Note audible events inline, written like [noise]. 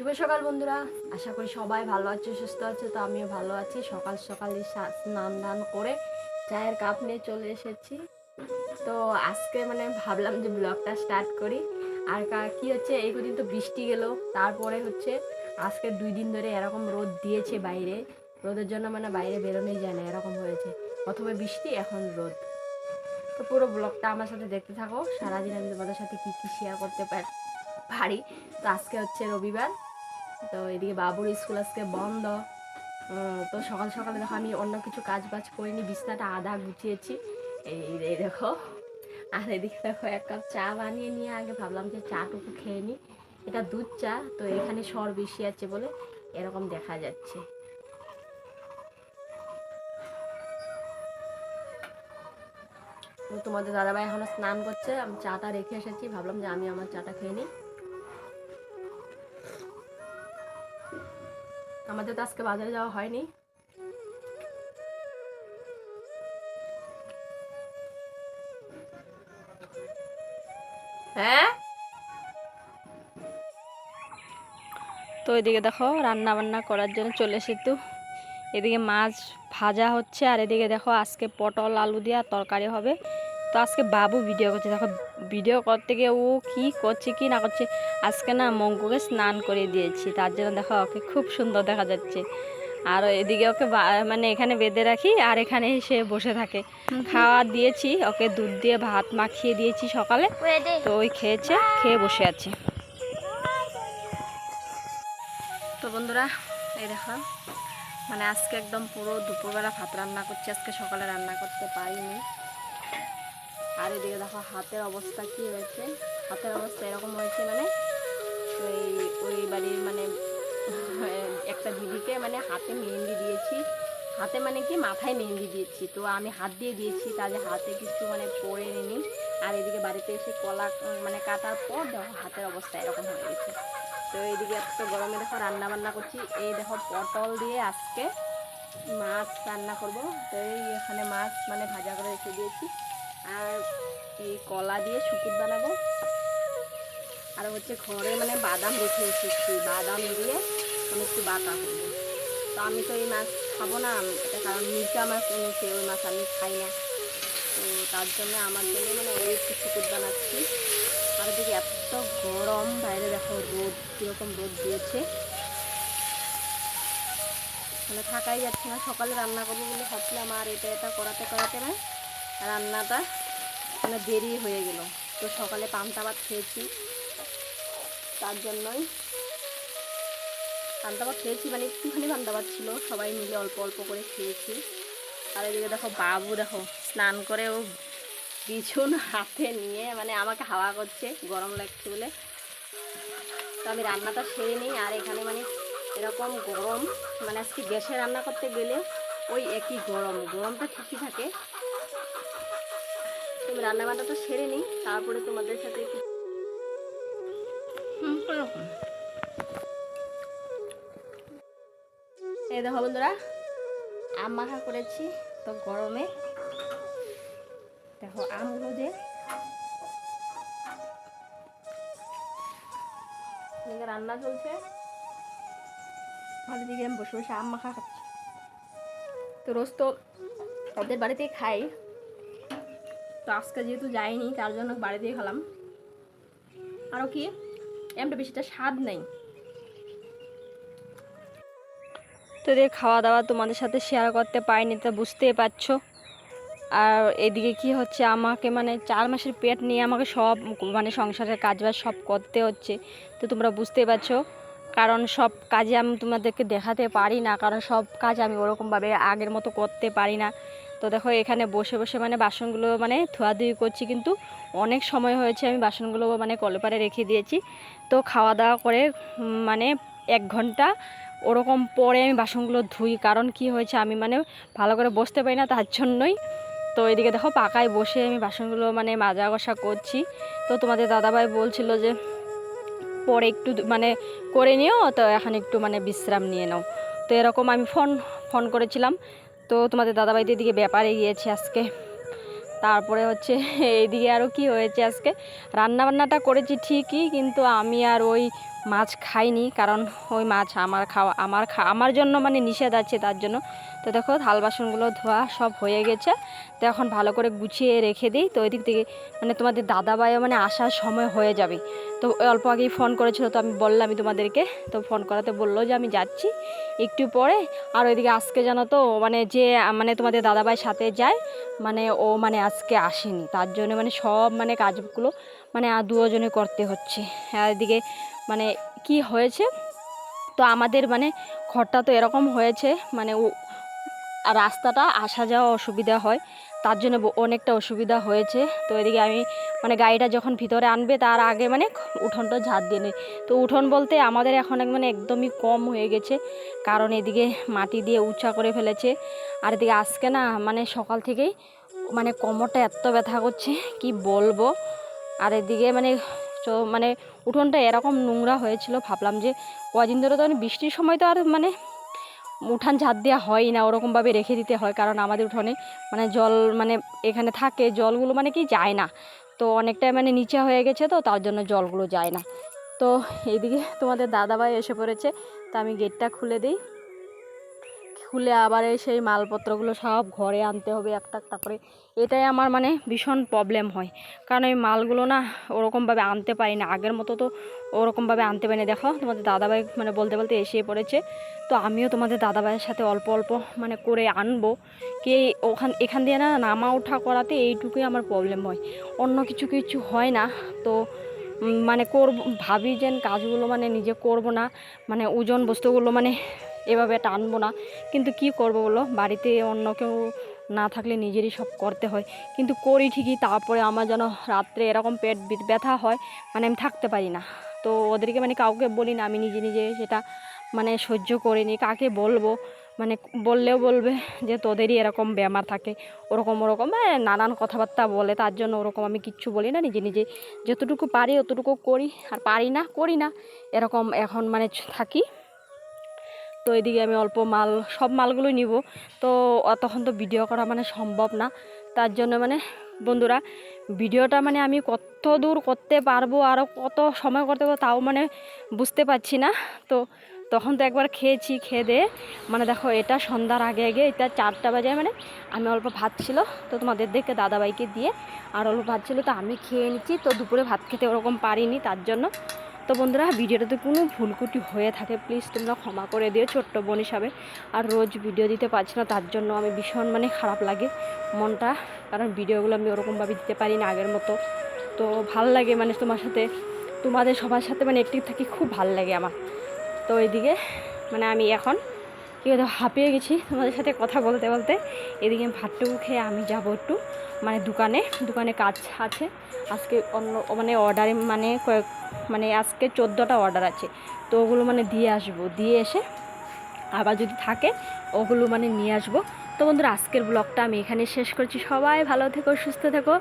শুভ সকাল বন্ধুরা। আশা করি সবাই ভালো আছে, সুস্থ আছে, তো আমিও ভালো আছি। সকাল সকালে স্নান দান করে চায়ের কাপ নিয়ে চলে এসেছি। তো আজকে মানে ভাবলাম যে ব্লগটা স্টার্ট করি। আর কা- হচ্ছে, এই কদিন তো বৃষ্টি গেল। তারপরে হচ্ছে আজকে দুই দিন ধরে এরকম রোদ দিয়েছে বাইরে। রোদের জন্য মানে বাইরে বেরোনোই যায় না, এরকম হয়েছে। প্রথমে বৃষ্টি, এখন রোদ। তো পুরো ব্লগটা আমার সাথে দেখতে থাকো। সারাদিন আমি তোমাদের সাথে কী কী শেয়ার করতে পার- পারি। তো আজকে হচ্ছে রবিবার। তো এদিকে বাবুর স্কুল আজকে বন্ধ। তো সকাল সকালে দেখো আমি অন্য কিছু কাজ বাজ করিনি, বিছনাটা আধা গুছিয়েছি। এই দেখো। আর এদিকে দেখো এক কাপ চা বানিয়ে নিয়ে আগে ভাবলাম যে চাটুকু খেয়ে নিই এটা দুধ চা, তো এখানে সর বেশি আছে বলে এরকম দেখা যাচ্ছে। তোমাদের দাদাভাই এখনও স্নান করছে, আমি চাটা রেখে এসেছি, ভাবলাম যে আমি আমার চাটা খেয়ে নিই। আমাদের তো আজকে বাজারে যাওয়া হয়নি। হ্যাঁ? তো এদিকে দেখো রান্না বান্না করার জন্য চলে এসে তো। এদিকে মাছ ভাজা হচ্ছে, আর এদিকে দেখো আজকে পটল, আলু দিয়ে তরকারি হবে। তো আজকে বাবু ভিডিও করছে। দেখো ভিডিও করতে গিয়ে ও কি করছে কি না করছে আজকে না মঙ্কুকে স্নান করে দিয়েছি। তার জন্য দেখো ওকে খুব সুন্দর দেখা যাচ্ছে। আর এদিকে ওকে মানে এখানে বেঁধে রাখি আর এখানে এসে বসে থাকে। খাওয়া দিয়েছি ওকে দুধ দিয়ে ভাত মাখিয়ে দিয়েছি সকালে। তো ওই খেয়েছে খেয়ে বসে আছে। তো বন্ধুরা এই দেখো মানে আজকে একদম পুরো দুপুরবেলা ভাত রান্না করছি আজকে সকালে রান্না করতে পারিনি। আর এদিকে দেখো হাতের অবস্থা কি হয়েছে? হাতের অবস্থা এরকম হয়েছে মানে ওই ওই বাড়ির মানে [laughs] একটা দিদিকে মানে হাতে মেহেন্দি দিয়েছি। হাতে মানে কি? মাথায় মেহেন্দি দিয়েছি। তো আমি হাত দিয়ে দিয়েছি, তাহলে হাতে কিছু মানে পরে নিনি আর এদিকে বাড়িতে এসে কলা মানে কাটার পর দেখো হাতের অবস্থা এরকম হয়ে গেছে। তো এইদিকে এত গরমে দেখো রান্না বান্না করছি। এই দেখো পটল দিয়ে আজকে মাছ রান্না করব। তো এই এখানে মাছ মানে ভাজা করে রেখে দিয়েছি। আর এই কলা দিয়ে শুকুর বানাবো। আর হচ্ছে ঘরে মানে বাদাম রেখে এসেছি। বাদাম দিয়ে আমি একটু বাটা করব। তো আমি তো এই মাছ খাব না, এটা কারণ মির্চা মাছ এনেছে, ওই মাছ আমি খাই না। তো তার জন্য আমার জন্য মানে ওই একটু শুকুর বানাচ্ছি। আর এদিকে এত গরম, বাইরে দেখো রোদ, কীরকম রোদ দিয়েছে। মানে থাকাই যাচ্ছে না, সকালে রান্না করব বলে ভাবছিলাম আর এটা এটা করাতে করাতে না। রান্নাটা মানে দেরি হয়ে গেল। তো সকালে পান্তা ভাত খেয়েছি। তার জন্যই পান্তা ভাত খেয়েছি মানে একটুখানি পান্তা ভাত ছিল। সবাই মিলে অল্প অল্প করে খেয়েছি। আর এদিকে দেখো বাবু, দেখো স্নান করে ও বিছুন হাতে নিয়ে মানে আমাকে হাওয়া করছে গরম লাগছে বলে। তো আমি রান্নাটা সেরে নিই। আর এখানে মানে এরকম গরম মানে আজকে গ্যাসে রান্না করতে গেলে ওই একই গরম। গরমটা ঠিকই থাকে। তো আমি রান্না বান্নাটা সেরে নিই তারপরে তোমাদের সাথে একটু। এই দেখো বন্ধুরা আম মাখা করেছি তো গরমে। দেখো আমগুলো যে রান্না চলছে। আর এদিকে আমি বসে বসে আম মাখা খাচ্ছি। তো রোজ তো ওদের বাড়িতেই খাই। তো আজকে যেহেতু যাইনি, তার জন্য বাড়িতেই খেলাম আরও কি? এমটা বেশিটা স্বাদ নেই। তো এদিকে খাওয়া দাওয়া তোমাদের সাথে শেয়ার করতে পারিনি, তা বুঝতেই পারছ। আর এদিকে কি হচ্ছে, আমাকে মানে চার মাসের পেট নিয়ে আমাকে সব মানে সংসারের কাজবাজ সব করতে হচ্ছে, তো তোমরা বুঝতেই পারছ। কারণ সব কাজে আমি তোমাদেরকে দেখাতে পারি না, কারণ সব কাজ আমি ওরকমভাবে আগের মতো করতে পারি না। তো দেখো, এখানে বসে বসে মানে বাসনগুলো মানে ধোয়াধুয়ি করছি, কিন্তু অনেক সময় হয়েছে আমি বাসনগুলো মানে কলপারে রেখে দিয়েছি। তো খাওয়া দাওয়া করে মানে এক ঘণ্টা ওরকম পরে আমি বাসনগুলো ধুই, কারণ কি হয়েছে আমি মানে ভালো করে বসতে পারি না তার জন্যই। তো এদিকে দেখো, পাকায় বসে আমি বাসনগুলো মানে মাজা কষা করছি। তো তোমাদের দাদাভাই বলছিল যে, পরে একটু মানে করে নিও, তো এখন একটু মানে বিশ্রাম নিয়ে নাও। তো এরকম আমি ফোন ফোন করেছিলাম। তো তোমাদের দাদাবাড়িতে এদিকে ব্যাপারে গিয়েছে আজকে। তারপরে হচ্ছে [laughs] এইদিকে আরও কি হয়েছে আজকে? রান্নাবান্নাটা করেছি ঠিকই, কিন্তু আমি আর ওই মাছ খাইনি, কারণ ওই মাছ আমার খাওয়া, আমার খা, আমার জন্য মানে নিষেধ আছে তার জন্য। তো দেখো, থাল বাসনগুলো ধোয়া সব হয়ে গেছে। তো এখন ভালো করে গুছিয়ে রেখে দিই। তো ওই দিক থেকে মানে তোমাদের দাদাভাইও মানে আসার সময় হয়ে যাবে। তো অল্প আগেই ফোন করেছিল, তো আমি বললামই তোমাদেরকে। তো ফোন করাতে বলল যে আমি যাচ্ছি একটু পরে। আর ওইদিকে আজকে জানো তো মানে যে মানে তোমাদের দাদাভাইয়ের সাথে যায় মানে ও মানে আজকে আসেনি। তার জন্য মানে সব মানে কাজগুলো মানে আর দুজনে করতে হচ্ছে। আর এদিকে মানে কি হয়েছে? তো আমাদের মানে ঘরটা তো এরকম হয়েছে মানে রাস্তাটা আসা যাওয়া অসুবিধা হয়, তার জন্য অনেকটা অসুবিধা হয়েছে। তো এদিকে আমি মানে গাড়িটা যখন ভিতরে আনবে, তার আগে মানে উঠোনটা ঝাড় দিয়ে নেই তো উঠোন বলতে আমাদের এখন মানে একদমই কম হয়ে গেছে, কারণ এদিকে মাটি দিয়ে উঁচা করে ফেলেছে। আর এদিকে আজকে না মানে সকাল থেকেই মানে কোমরটা এত ব্যথা করছে, কি বলব? আর এদিকে মানে চ- মানে উঠোনটা এরকম নোংরা হয়েছিল, ভাবলাম যে কদিন ধরে তো বৃষ্টির সময় তো আর মানে উঠান ঝাঁট দেওয়া হয় না, ওরকমভাবে রেখে দিতে হয়, কারণ আমাদের উঠোনে মানে জল মানে এখানে থাকে, জলগুলো মানে কি যায় না। তো অনেকটাই মানে নিচে হয়ে গেছে তো, তার জন্য জলগুলো যায় না। তো এইদিকে তোমাদের দাদাভাই এসে পড়েছে, তো আমি গেটটা খুলে দিই। খুলে আবার সেই মালপত্রগুলো সব ঘরে আনতে হবে একটা একটা করে। এটাই আমার মানে ভীষণ প্রবলেম হয়। কারণ এই মালগুলো না ওরকমভাবে আনতে পারি না। আগের মতো তো ওরকমভাবে আনতে পারি না। দেখো, তোমাদের দাদাভাই মানে বলতে বলতে এসে পড়েছে। তো আমিও তোমাদের দাদাভাইয়ের সাথে অল্প অল্প মানে করে আনব। কি ওখান, এখান দিয়ে না নামা ওঠা করাতে এইটুকুই আমার প্রবলেম হয়। অন্য কিছু কিছু হয় না। তো মানে করব, ভাবি যে কাজগুলো মানে নিজে করব না। মানে ওজন বস্তুগুলো মানে এভাবে টানবো না। কিন্তু কি করব বলো? বাড়িতে অন্য কেউ না থাকলে নিজেরই সব করতে হয়। কিন্তু করি ঠিকই, তারপরে আমার যেন রাত্রে এরকম পেট ব্যথা হয় মানে আমি থাকতে পারি না। তো ওদেরকে মানে কাউকে বলি না, আমি নিজে নিজে সেটা মানে সহ্য করিনি কাকে বলব? মানে বললেও বলবে যে তোদেরই এরকম ব্যামার থাকে, ওরকম ওরকম। মানে নানান কথাবার্তা বলে, তার জন্য ওরকম আমি কিচ্ছু বলি না, নিজে নিজে যতটুকু পারি, অতটুকু করি। আর পারি না, করি না, এরকম এখন মানে থাকি। তো এদিকে আমি অল্প মাল, সব মালগুলোই নিব। তো তখন তো ভিডিও করা মানে সম্ভব না। তার জন্য মানে বন্ধুরা, ভিডিওটা মানে আমি কত দূর করতে পারব আরও কত সময় করতে পারব তাও মানে বুঝতে পারছি না। তো তখন তো একবার খেয়েছি, খেয়ে দিয়ে মানে দেখো, এটা সন্ধ্যার আগে আগে, এটা চারটা বাজে মানে আমি অল্প ভাত ছিল, তো তোমাদের দেখে দাদাভাইকে দিয়ে, আর অল্প ভাত ছিল, তো আমি খেয়ে নিচ্ছি। তো দুপুরে ভাত খেতে ওরকম পারিনি, তার জন্য তো বন্ধুরা, ভিডিওটাতে কোনো ভুলকুটি হয়ে থাকে প্লিজ তোমরা ক্ষমা করে দিও ছোট্ট বোন হিসাবে। আর রোজ ভিডিও দিতে পারছি না, তার জন্য আমি ভীষণ মানে খারাপ লাগে মনটা, কারণ ভিডিওগুলো আমি ওরকমভাবে দিতে পারি না আগের মতো। তো ভালো লাগে মানে তোমার সাথে, তোমাদের সবার সাথে মানে একটি থাকি খুব ভালো লাগে আমার। তো এইদিকে মানে আমি এখন কী হাঁপিয়ে গেছি তোমাদের সাথে কথা বলতে বলতে। এদিকে ভাতটুকু খেয়ে আমি যাব একটু। মানে দোকানে দোকানে কাজ আছে। আজকে অন্য মানে অর্ডারে মানে কয়েক মানে আজকে চোদ্দোটা অর্ডার আছে। তো ওগুলো মানে দিয়ে আসব। দিয়ে এসে আবার যদি থাকে, ওগুলো মানে নিয়ে আসব। তো বন্ধুরা, আজকের ব্লগটা আমি এখানে শেষ করছি। সবাই ভালো থেকো, সুস্থ থেকো।